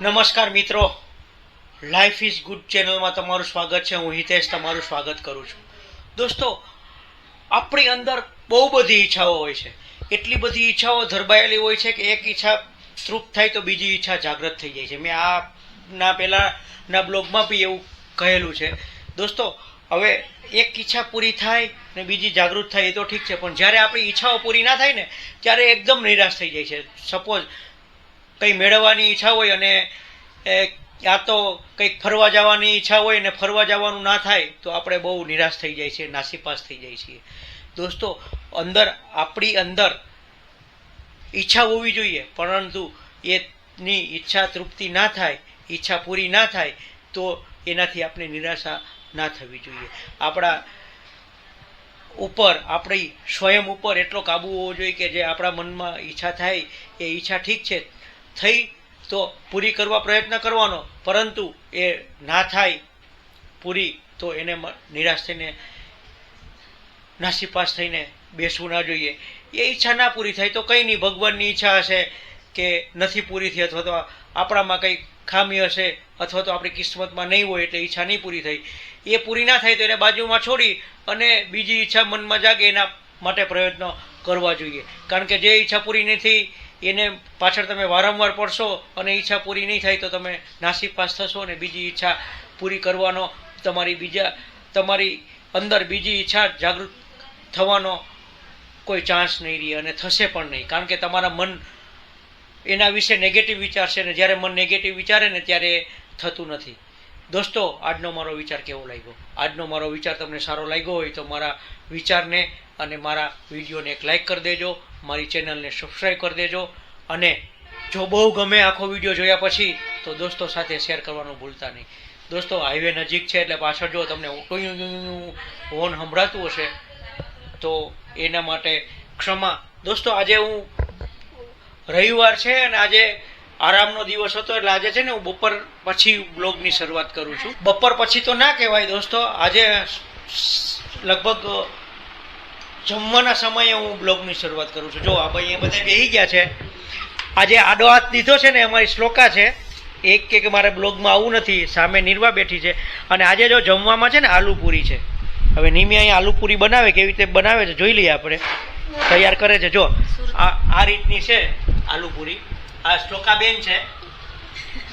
નમસ્કાર મિત્રો. Life is good ચેનલમાં તમારું સ્વાગત છે. હું હિતેશ તમારું સ્વાગત કરું છું. દોસ્તો, આપણી અંદર બહુ બધી ઈચ્છાઓ હોય છે. એટલી બધી ઈચ્છાઓ ધરબાયેલી હોય છે કે એક ઈચ્છા તૃપ્ત થાય તો બીજી ઈચ્છા જાગૃત થઈ જાય છે. મેં આ ના પહેલાંના બ્લોગમાં બી એવું કહેલું છે. દોસ્તો, હવે એક ઈચ્છા પૂરી થાય ને બીજી જાગૃત થાય એ તો ઠીક છે. પણ જ્યારે આપણી ઈચ્છાઓ પૂરી ના થાય ને, ત્યારે એકદમ નિરાશ થઈ જાય છે. સપોઝ કંઈ મેળવવાની ઈચ્છા હોય અને યા તો કંઈક ફરવા જવાની ઈચ્છા હોય ને ફરવા જવાનું ના થાય, તો આપણે બહુ નિરાશ થઈ જાય છે નાસીપાસ થઈ જાય છીએ. દોસ્તો, અંદર, આપણી અંદર ઈચ્છા હોવી જોઈએ, પરંતુ એની ઈચ્છા તૃપ્તિ ના થાય, ઈચ્છા પૂરી ના થાય, તો એનાથી આપણે નિરાશા ના થવી જોઈએ. આપણા ઉપર, આપણી સ્વયં ઉપર એટલો કાબુ હોવો જોઈએ કે જે આપણા મનમાં ઈચ્છા થાય, એ ઈચ્છા ઠીક છે થઈ, તો પૂરી કરવા પ્રયત્ન કરવાનો. પરંતુ એ ના થાય, પૂરી, તો એને નિરાશ થઈને, નાસીપાસ થઈને બેસવું ના જોઈએ. એ ઈચ્છા ના પૂરી થાય, તો કંઈ નહીં. ભગવાનની ઈચ્છા હશે કે નથી પૂરી થઈ, અથવા તો આપણામાં કંઈ ખામી હશે, અથવા તો આપણી કિસ્મતમાં નહીં હોય, એટલે ઈચ્છા નહીં પૂરી થઈ. એ પૂરી ના થાય, તો એને બાજુમાં છોડી અને બીજી ઈચ્છા મનમાં જાગે એના માટે પ્રયત્નો કરવા જોઈએ. કારણ કે જે ઈચ્છા પૂરી નથી એને પાછળ તમે વારંવાર પડશો અને ઈચ્છા પૂરી નહીં થાય તો તમે નાસીપાસ થશો અને બીજી ઈચ્છા પૂરી કરવાનો, તમારી બીજા, તમારી અંદર બીજી ઈચ્છા જાગૃત થવાનો કોઈ ચાન્સ નહીં રહે અને થશે પણ નહીં. કારણ કે તમારા મન એના વિશે નેગેટિવ વિચારશે ને જ્યારે મન નેગેટિવ વિચારે ને ત્યારે થતું નથી. દોસ્તો, આજનો મારો વિચાર કેવો લાગ્યો? આજનો મારો વિચાર તમને સારો લાગ્યો હોય તો મારા વિચારને અને મારા વિડીયોને એક લાઇક કરી દેજો, મારી ચેનલને સબસ્ક્રાઈબ કરી દેજો અને જો બહુ ગમે આખો વીડિયો જોયા પછી તો દોસ્તો સાથે શેર કરવાનું ભૂલતા નહીં. દોસ્તો, હાઈવે નજીક છે એટલે પાછળ જો તમને હોર્ન સંભળાતું હશે તો એના માટે ક્ષમા. દોસ્તો, આજે હું રવિવાર છે અને આજે આરામનો દિવસ હતો એટલે આજે છે ને હું બપોર પછી બ્લોગની શરૂઆત કરું છું. બપોર પછી તો ના કહેવાય દોસ્તો, આજે લગભગ જમવાના સમયે હું બ્લોગની શરૂઆત કરું છું. જો, આ ભાઈ એ બધા બેહી ગયા છે. આજે આડો હાથ દીધો છે ને અમારી શ્લોકા છે. એક કે મારે બ્લોગમાં આવવું નથી, સામે નિર્વા બેઠી છે. અને આજે જો જમવામાં છે ને આલુપૂરી છે. હવે નિમી અહીંયા આલુપુરી બનાવે, કેવી રીતે બનાવે છે જોઈ લઈએ આપણે. તૈયાર કરે છે. જો, આ આ રીતની છે આલુ પૂરી આ શ્લોકાબેન છે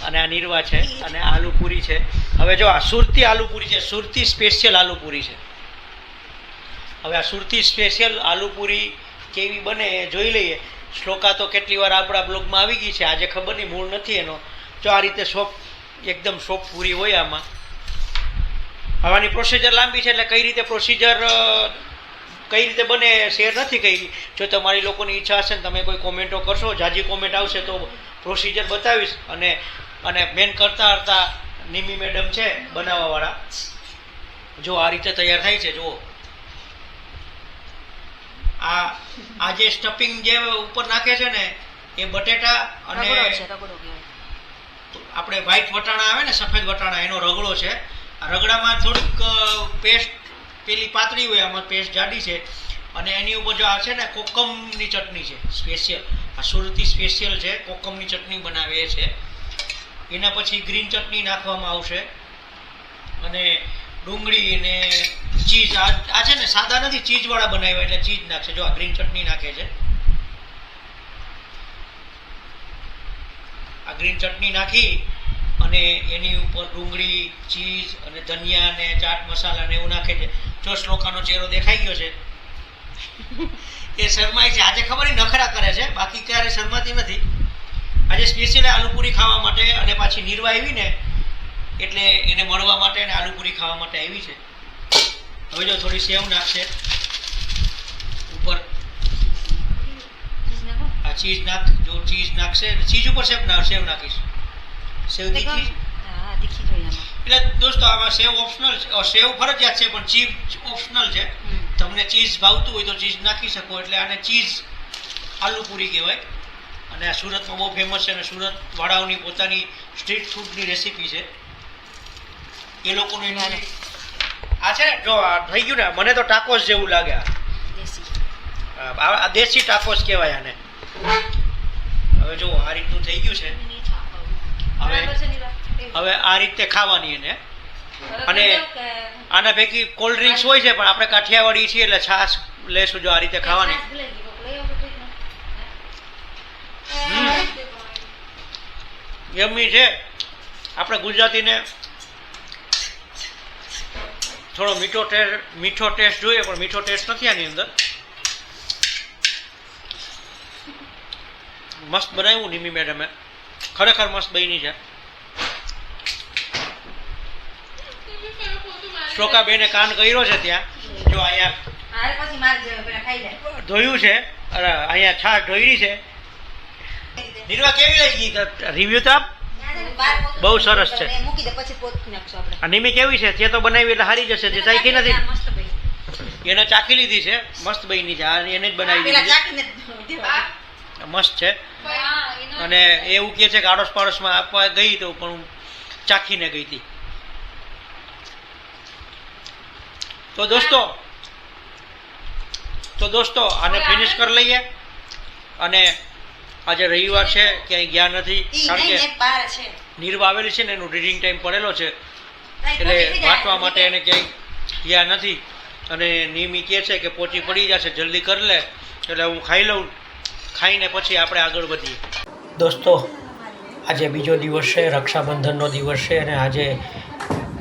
અને આ નિર્વા છે અને આલુપુરી છે. હવે જો આ સુરતી આલુપુરી છે, સુરતી સ્પેશિયલ આલુપુરી છે. હવે આ સુરતી સ્પેશિયલ આલુપુરી કેવી બને એ જોઈ લઈએ. શ્લોકા તો કેટલી વાર આપણા બ્લોગમાં આવી ગઈ છે, આજે ખબર નહીં, મૂળ નથી એનો. જો આ રીતે સોપ એકદમ સોપ પૂરી હોય આમાં. હવાની પ્રોસિજર લાંબી છે એટલે કઈ રીતે પ્રોસિજર કઈ રીતે બને શેર નથી કરી. જો તમારી લોકોની ઈચ્છા હશે ને તમે કોઈ કોમેન્ટો કરશો જાજી કોમેન્ટ આવશે તો પ્રોસિજર બતાવીશ. અને અને મેન કરતા કરતા નિમી મેડમ છે બનાવવાવાળા. જો આ રીતે તૈયાર થાય છે જુઓ. આ આ જે સ્ટફિંગ જે ઉપર નાખે છે ને એ બટેટા અને આપણે વ્હાઈટ વટાણા આવે ને સફેદ વટાણા એનો રગડો છે. રગડામાં થોડીક પેસ્ટ પેલી પાતળી હોય, આમાં પેસ્ટ જાડી છે. અને એની ઉપર જો આ છે ને, કોકમની ચટણી છે, સ્પેશિયલ. આ સુરતી સ્પેશિયલ છે, કોકમની ચટણી બનાવે છે. એના પછી ગ્રીન ચટણી નાખવામાં આવશે. અને ડુંગળી અને ચીઝ આ છે ને, સાદા નથી, ચીઝવાળા બનાવ્યા એટલે ચીઝ નાખશે. જો આ ગ્રીન ચટણી નાખે છે. આ ગ્રીન ચટણી નાખી અને એની ઉપર ડુંગળી ચીઝ અને ધનિયા ને ચાટ મસાલા ને એવું નાખે છે. જો શ્લોકાનો ચહેરો દેખાઈ ગયો છે એ શરમાય છે. આજે ખબર નખરા કરે છે. બાકી ક્યારે શરમાતી નથી. આજે સ્પેશિયલ આલુપુરી ખાવા માટે અને પાછી નિરવા આવી ને એટલે એને મળવા માટે અને આલુપુરી ખાવા માટે આવી છે. હવે જો થોડી સેવ નાખશે. ઉપર આ ચીઝ નાખ જો ચીઝ નાખશે ચીઝ ઉપર સેવ ના સેવ નાખીશ. સેવ દેખો. તીખી એટલે દોસ્તો આમાં સેવ ઓપ્શનલ છે સેવ ફરજિયાત છે પણ ચીઝ ઓપ્શનલ છે. તમને ચીઝ ભાવતું હોય તો ચીઝ નાખી શકો એટલે આને ચીઝ આલુ પૂરી કહેવાય. અને આ સુરતમાં બહુ ફેમસ છે અને સુરત વાળાઓની પોતાની સ્ટ્રીટ ફૂડની રેસીપી છે. એ લોકોનું આ છે જો થઈ ગયું ને મને તો ટાકોસ જેવું લાગે આ. દેશી. ટાકોસ કહેવાય આને. હવે જો આ રીતનું થઈ ગયું છે. હવે. હવે આ રીતે ખાવાની એને. અને- આના ભેગી કોલ્ડ ડ્રિંક્સ હોય છે પણ આપણે કાઠિયાવાડી છીએ એટલે છાશ લેશું જો આ રીતે ખાવાની. યમ્મી છે. આપણે ગુજરાતીને થોડો મીઠો ટેસ્ટ મીઠો ટેસ્ટ જોઈએ પણ મીઠો ટેસ્ટ નથી આની અંદર. મસ્ત બનાવ્યું નિમી મેડમે. ખરેખર મસ્ત બની છે. શ્લોકાબેને કાન કર્યો છે ત્યાં. જો અહીંયા. ધોયું છે. અરે અહીંયા છાશ ધોઈ છે. નિર્વા કેવી લાગી રિવ્યુ તો આપ. બહુ સરસ છે. એ મૂકી દે પછી પોતું નાખશું આપણે. આ નિમી કેવી છે? તે તો બનાવી એટલે હારી જશે. તે ચાખી નથી. એને ચાખી લીધી છે. મસ્ત બની છે. એને જ બનાવી દીધી. મસ્ત છે. અને એવું કહે છે કે આડોશ પાડોશમાં આપવા ગઈ તો પણ હું ચાખીને ગઈ હતી. તો દોસ્તો તો દોસ્તો આને ફિનિશ કરી લઈએ. અને આજે રવિવાર છે ક્યાંય ગયા નથી કારણ કે નીરવ આવેલી છે ને એનું રીડિંગ ટાઈમ પડેલો છે. એટલે. વાંચવા માટે એને ક્યાંય ગયા નથી. અને નિયમી કહે છે કે પોચી પડી જશે જલ્દી કરી લે. એટલે હું ખાઈ લઉં. ખાઈને પછી આપણે આગળ વધીએ. દોસ્તો, આજે બીજો દિવસ છે, રક્ષાબંધનનો દિવસ છે અને આજે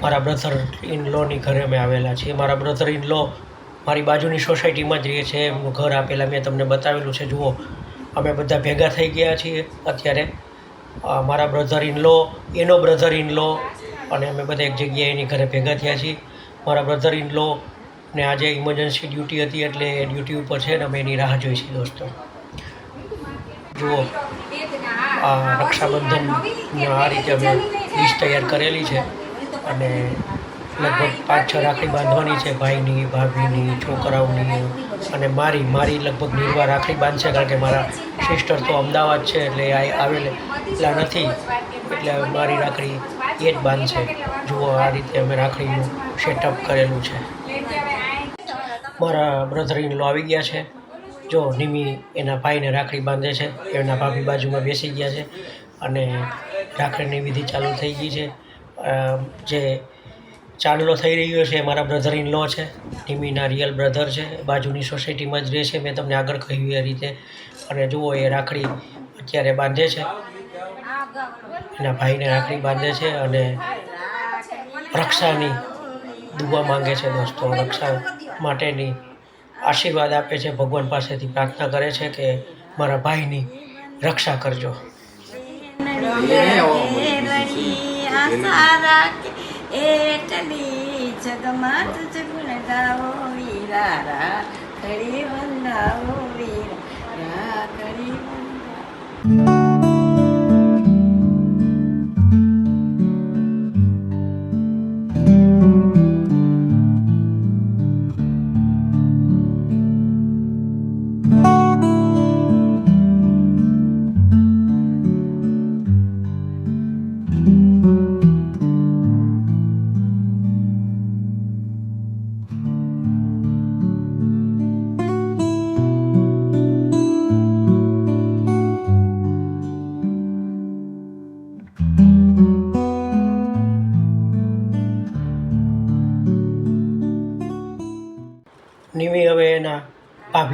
મારા બ્રધર ઇન લોની ઘરે અમે આવેલા છીએ. મારા બ્રધર ઇન લો મારી બાજુની સોસાયટીમાં જ રહે છે. એમનું ઘર આપેલા મેં તમને બતાવેલું છે. જુઓ, અમે બધા ભેગા થઈ ગયા છીએ અત્યારે. મારા બ્રધર ઇન લો એનો બ્રધર ઇન લો અને અમે બધા એક જગ્યાએ એની ઘરે ભેગા થયા છીએ. મારા બ્રધર ઇન લો ને આજે ઇમરજન્સી ડ્યુટી હતી એટલે ડ્યુટી ઉપર છે ને અમે એની રાહ જોઈ છીએ દોસ્તો. જુઓ. આ રક્ષાબંધન આ રીતે અમે લિસ્ટ તૈયાર કરેલી છે અને લગભગ પાંચ છ રાખડી બાંધવાની છે ભાઈની, ભાભીની, છોકરાઓની અને મારી મારી લગભગ નિર્વા રાખડી બાંધશે કારણ કે મારા સિસ્ટર તો અમદાવાદ છે એટલે આ આવેલા નથી. એટલે મારી રાખડી એ જ બાંધશે. જુઓ આ રીતે અમે રાખડીનું સેટઅપ કરેલું છે. મારા બ્રધર ઇન લો આવી ગયા છે. જો નિમી એના ભાઈને રાખડી બાંધે છે એના ભાભી બાજુમાં બેસી ગયા છે અને રાખડીની વિધિ ચાલુ થઈ ગઈ છે. જે ચાંદલો થઈ રહ્યો છે, મારા બ્રધર ઇન લો છે, નિમીના રિયલ બ્રધર છે, બાજુની સોસાયટીમાં જ રહે છે. મેં તમને આગળ કહ્યું એ રીતે. અને જુઓ એ રાખડી અત્યારે બાંધે છે. એના ભાઈને રાખડી બાંધે છે અને રક્ષાની દુવા માંગે છે દોસ્તો, રક્ષા માટેની. આશીર્વાદ આપે છે ભગવાન પાસેથી પ્રાર્થના કરે છે કે મારા ભાઈની રક્ષા કરજો. જગમાં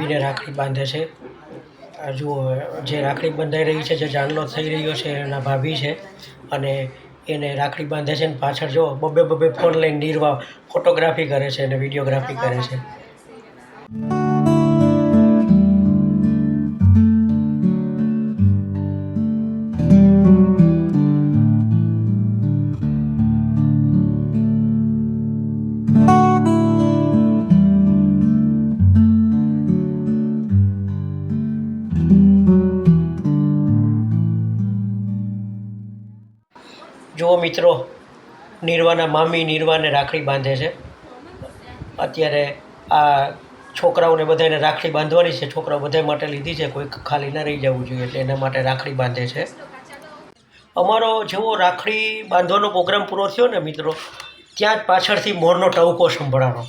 ભાભીને રાખડી બાંધે છે. આ જુઓ જે રાખડી બંધાઈ રહી છે, જે જાનલો થઈ રહ્યો છે, એના ભાભી છે. અને એને રાખડી બાંધે છે ને પાછળ જો બબે બબે ફોન લઈને નિર્વા ફોટોગ્રાફી કરે છે અને વિડીયોગ્રાફી કરે છે. મિત્રો નિર્વાના મામી નિર્વાને રાખડી બાંધે છે. અત્યારે આ છોકરાઓને બધાને રાખડી બાંધવાની છે. છોકરાઓ બધા માટે લીધી છે. કોઈ ખાલી ના રહી જવું જોઈએ એટલે એના માટે રાખડી બાંધે છે. અમારો જેવો રાખડી બાંધવાનો પ્રોગ્રામ પૂરો થયો ને મિત્રો, ત્યાં જ પાછળથી મોરનો ટવકો સંભળાવો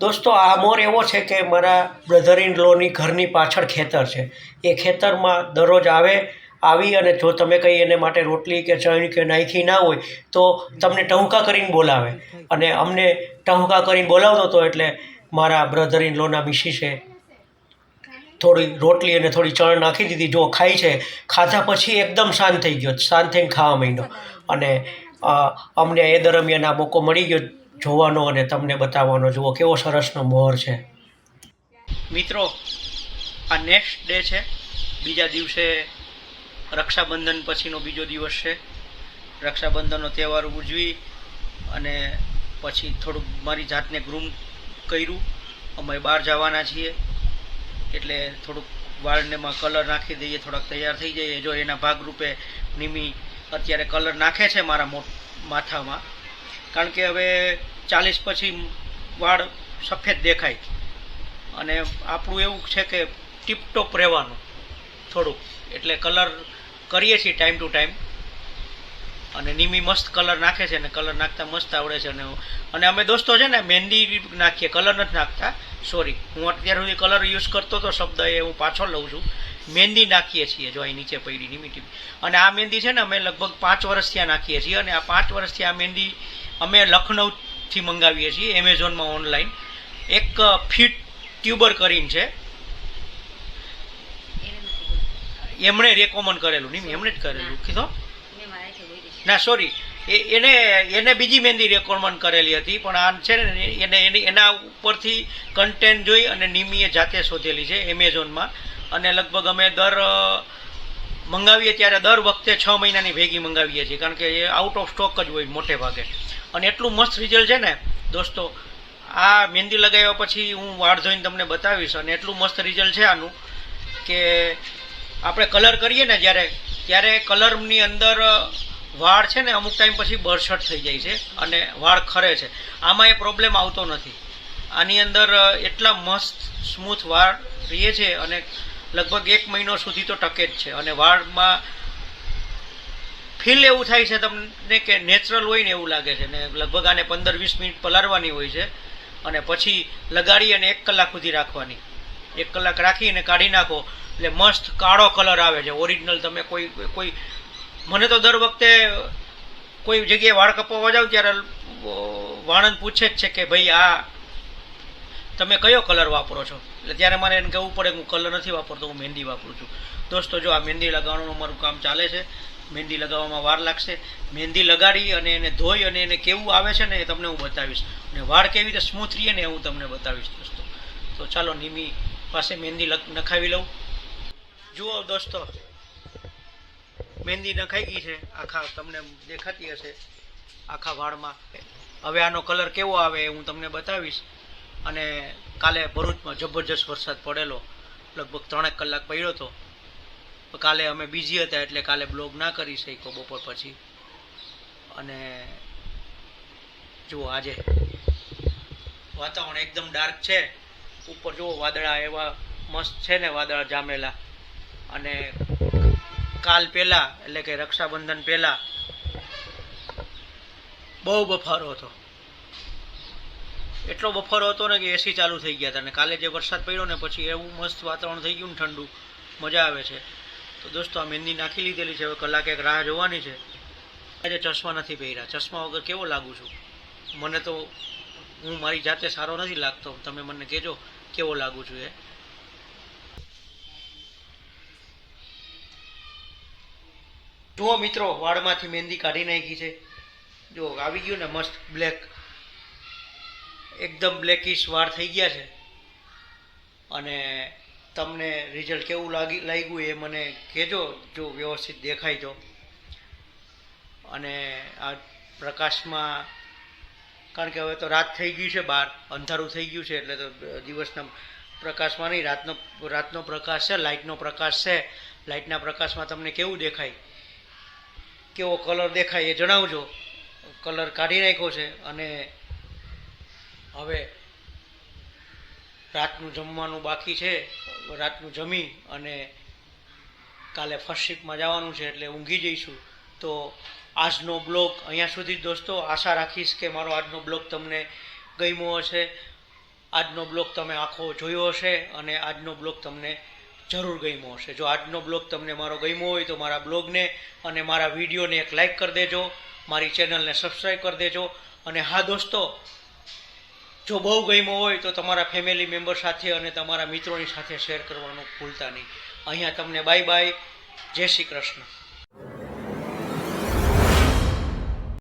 દોસ્તો, આ મોર એવો છે કે મારા બ્રધર ઇન લોની ઘરની પાછળ ખેતર છે. એ ખેતરમાં દરરોજ આવે આવી અને જો તમે કંઈ એને માટે રોટલી કે ચણી કે નાખી ના હોય, તો તમને ટહુકા કરીને બોલાવે. અને અમને ટહુકા કરીને બોલાવતો હતો એટલે મારા બ્રધર ઇન લોના મિસિસે થોડી રોટલી અને થોડી ચણ નાખી દીધી. જો ખાઈ છે, ખાધા પછી એકદમ શાંત થઈ ગયો. શાંત થઈને ખાવા માંડ્યો. અને અમને એ દરમિયાન આ મોકો મળી ગયો જોવાનો અને તમને બતાવવાનો. જુઓ કેવો સરસનો મોર છે. મિત્રો, આ નેક્સ્ટ ડે છે. બીજા દિવસે રક્ષાબંધન પછીનો બીજો દિવસ છે. રક્ષાબંધનનો તહેવાર ઉજવી અને પછી થોડુંક મારી જાતને ગ્રૂમ કર્યું. અમે બહાર જવાના છીએ. એટલે થોડુંક વાળને માં કલર નાખી દઈએ, થોડાક તૈયાર થઈ જઈએ. જો એના ભાગરૂપે નિમી અત્યારે કલર નાખે છે મારા મો, માથામાં. કારણ કે હવે ચાલીસ પછી વાળ સફેદ દેખાય. અને આપણું એવું છે કે ટીપટોપ રહેવાનું થોડુંક. એટલે કલર કરીએ છીએ ટાઈમ ટુ ટાઈમ અને નિમી મસ્ત કલર નાખે છે ને કલર નાખતા મસ્ત આવડે છે અને અને અમે દોસ્તો છે ને, મહેંદી નાખીએ કલર નથી નાખતા. સોરી હું અત્યાર સુધી કલર યુઝ કરતો હતો શબ્દ એ હું પાછો લઉં છું. મહેંદી નાખીએ છીએ જો અહીં નીચે પડી નિમી ટીમી અને આ મહેંદી છે ને, અમે લગભગ પાંચ વર્ષથી આ નાખીએ છીએ અને આ પાંચ વર્ષથી આ મહેંદી અમે લખનૌથી મંગાવીએ છીએ એમેઝોનમાં ઓનલાઈન એક ફીટ ટ્યુબર કરીને છે એને નથી બોલતી. એમણે રેકોમેન્ડ કરેલું. નહીં એમણે જ કરેલું. કીધો. ના સોરી એને એને બીજી મહેંદી રેકોમેન્ડ કરેલી હતી પણ આ છે ને એને એની એના ઉપરથી કન્ટેન્ટ જોઈ અને નિમીએ જાતે શોધેલી છે એમેઝોનમાં. અને લગભગ અમે દર મંગાવીએ ત્યારે દર વખતે છ મહિનાની ભેગી મંગાવીએ છીએ કારણ કે એ આઉટ ઓફ સ્ટોક જ હોય મોટે ભાગે. અને એટલું મસ્ત રિઝલ્ટ છે ને દોસ્તો આ મહેંદી લગાવ્યા પછી હું વાળ ધોઈને તમને બતાવીશ અને એટલું મસ્ત રિઝલ્ટ છે આનું કે આપણે કલર કરીએ ને જ્યારે, ત્યારે કલરની અંદર વાળ છે ને અમુક ટાઈમ પછી બરછટ થઈ જાય છે અને વાળ ખરે છે. આમાં એ પ્રોબ્લેમ આવતો નથી. આની અંદર એટલા મસ્ત, સ્મૂથ વાળ રહે છે અને લગભગ એક મહિનો સુધી તો ટકે જ છે. અને વાળમાં ફીલ એવું થાય છે તમને કે નેચરલ હોય ને એવું લાગે છે. ને લગભગ આને પંદર વીસ મિનિટ પલાળવાની હોય છે અને પછી લગાડી અને એક કલાક સુધી રાખવાની. એક કલાક રાખીને કાઢી નાખો. એટલે મસ્ત કાળો કલર આવે છે. ઓરિજિનલ તમે કોઈ કોઈ, મને તો દર વખતે કોઈ જગ્યાએ વાળ કપાવવા જાવ ત્યારે વાણંદ પૂછે જ છે કે ભાઈ આ તમે કયો કલર વાપરો છો? એટલે ત્યારે મારે એને કહેવું પડે હું કલર નથી વાપરતો, હું મહેંદી વાપરું છું. દોસ્તો, જો આ મહેંદી લગાવવાનું મારું કામ ચાલે છે. મહેંદી લગાવવામાં વાર લાગશે. મહેંદી લગાડી અને એને ધોઈ અને એને કેવું આવે છે ને એ તમને હું બતાવીશ. અને વાળ કેવી રીતે સ્મૂથ રહીએ ને એ હું તમને બતાવીશ, દોસ્તો. તો ચાલો, નિમી પાસે મહેંદી નખાવી લઉં. જુઓ દોસ્તો, મહેંદી નખાઈ ગઈ છે. આખા તમને દેખાતી હશે આખા વાળમાં. હવે આનો કલર કેવો આવે એ હું તમને બતાવીશ. અને કાલે ભરૂચમાં જબરજસ્ત વરસાદ પડેલો. લગભગ ત્રણેક કલાક પડ્યો હતો કાલે અમે બિઝી હતા એટલે કાલે બ્લોગ ના કરી શક્યો બપોર પછી. અને જુઓ આજે વાતાવરણ એકદમ ડાર્ક છે. ઉપર જુઓ, વાદળા એવા મસ્ત છે ને વાદળા જામેલા. અને કાલ પહેલા, એટલે કે રક્ષાબંધન પહેલા, બહુ બફારો હતો. એટલો બફારો હતો ને કે એસી ચાલુ થઈ ગયા હતા. અને કાલે જે વરસાદ પડ્યો ને, પછી એવું મસ્ત વાતાવરણ થઈ ગયું ને, ઠંડુ. મજા આવે છે. તો દોસ્તો, આ મહેંદી નાખી લીધેલી છે. હવે કલાક એક રાહ જોવાની છે. આજે ચશ્મા નથી પહેર્યા. ચશ્મા વગર કેવો લાગુ છું? મને તો હું મારી જાતે સારો નથી લાગતો. તમે મને કહેજો, કેવો લાગુ છું એ? જુઓ મિત્રો, વાળમાંથી મહેંદી કાઢી નાખી છે. જો આવી ગયું ને મસ્ત બ્લેક એકદમ બ્લેકિશ વાળ થઈ ગયા છે. અને તમને રિઝલ્ટ કેવું લાગી, લાગ્યું એ મને કહેજો, જો વ્યવસ્થિત દેખાય તો. અને આ પ્રકાશમાં કારણ કે હવે તો રાત થઈ ગઈ છે બહાર, અંધારું થઈ ગયું છે, એટલે તો દિવસના પ્રકાશમાં નહીં, રાતનો રાતનો પ્રકાશ છે, લાઇટનો પ્રકાશ છે. લાઇટના પ્રકાશમાં તમને કેવું દેખાય? કેવો કલર દેખાય એ જણાવજો. કલર કાઢી નાખ્યો છે અને હવે રાતનું જમવાનું બાકી છે, રાતનું જમી અને કાલે ફર્સ્ટ શિપમાં જવાનું છે, એટલે ઊંઘી જઈશું. તો આજનો બ્લોગ અહીંયા સુધી દોસ્તો આશા રાખીશ કે મારો આજનો બ્લોગ તમને ગમ્યો હશે. આજનો બ્લોગ તમે આખો જોયો હશે અને આજનો બ્લોગ તમને જરૂર ગમ્યો હશે. જો આજનો બ્લોગ તમને મારો ગમ્યો હોય તો મારા બ્લોગને અને મારા વિડીયોને એક લાઇક કરી દેજો, મારી ચેનલને સબસ્ક્રાઈબ કરી દેજો. અને હા દોસ્તો, જો બહુ ગમ્યો હોય તો તમારા ફેમિલી મેમ્બર સાથે અને તમારા મિત્રોની સાથે શેર કરવાનું ભૂલતા નહીં. અહીંયા તમને બાય બાય. જય શ્રી કૃષ્ણ.